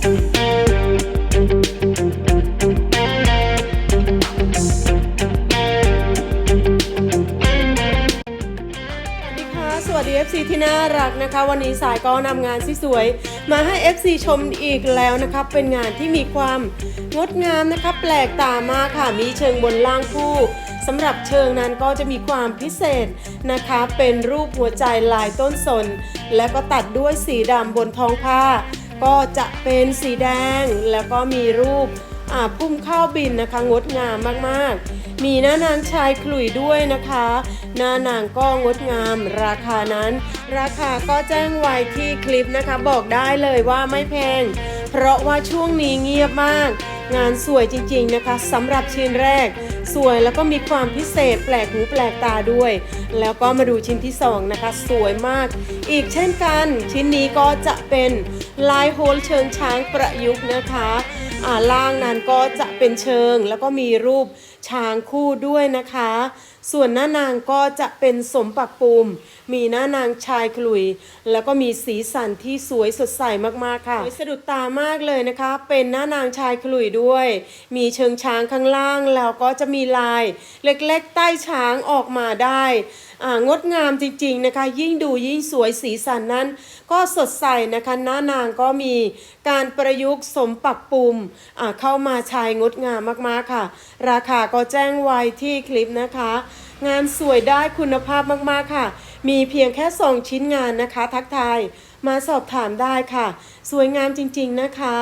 สวัสดีค่ะสวัสดี FC ที่น่ารักนะคะ วันนี้สายก็นำงานสวยๆมาให้ FC ชมอีกแล้วนะคะเป็นงานที่มีความงดงามนะคะ แปลกตามากค่ะ มีเชิงบนล่างคู่สำหรับเชิงนั้นก็จะมีความพิเศษนะคะ เป็นรูปหัวใจลายต้นสน และก็ตัดด้วยสีดำบนท้องผ้า ก็จะเป็นสีแดงแล้วก็มีรูปพุ่มข้าวบินนะคะงดงามมากๆ มีหน้านางชายขลุ่ยด้วยนะคะ หน้านางก็งดงาม ราคานั้น ราคาก็แจ้งไว้ที่คลิปนะคะ บอกได้เลยว่าไม่แพง เพราะว่าช่วงนี้เงียบมาก งานสวยจริงๆนะคะสำหรับชิ้นแรก สวยแล้วก็มีความพิเศษแปลกหูแปลกตาด้วย แล้วก็มาดูชิ้นที่สองนะคะสวยมาก อีกเช่นกัน ชิ้นนี้ก็จะเป็นลายโฮลเชิงช้างประยุกต์นะคะ อ่าล่างนั้นก็จะ เป็นเชิง แล้วก็มีรูปช้างคู่ด้วยนะคะ ส่วนหน้านางก็จะเป็นสมปักปูม มีหน้านางชายขลุย แล้วก็มีสีสันที่สวยสดใสมากๆค่ะสะดุดตามากเลยนะคะ เป็นหน้านางชายขลุยด้วย มีเชิงช้างข้างล่าง แล้วก็จะมีลายเล็กๆ ใต้ช้างออกมาได้อ่างดงามจริงๆนะคะ ยิ่งดูยิ่งสวยสีสันนั้น ก็สดใสนะคะหน้านางก็มีการประยุกต์สมปักปุ่มอ่าเข้ามาใช้งดงามมากๆค่ะ ราคาก็แจ้งไว้ที่คลิปนะคะ งานสวยได้คุณภาพมากๆค่ะ มีเพียงแค่สองชิ้นงานนะคะ ทักทายมาสอบถามได้ค่ะ สวยงามจริงๆนะคะ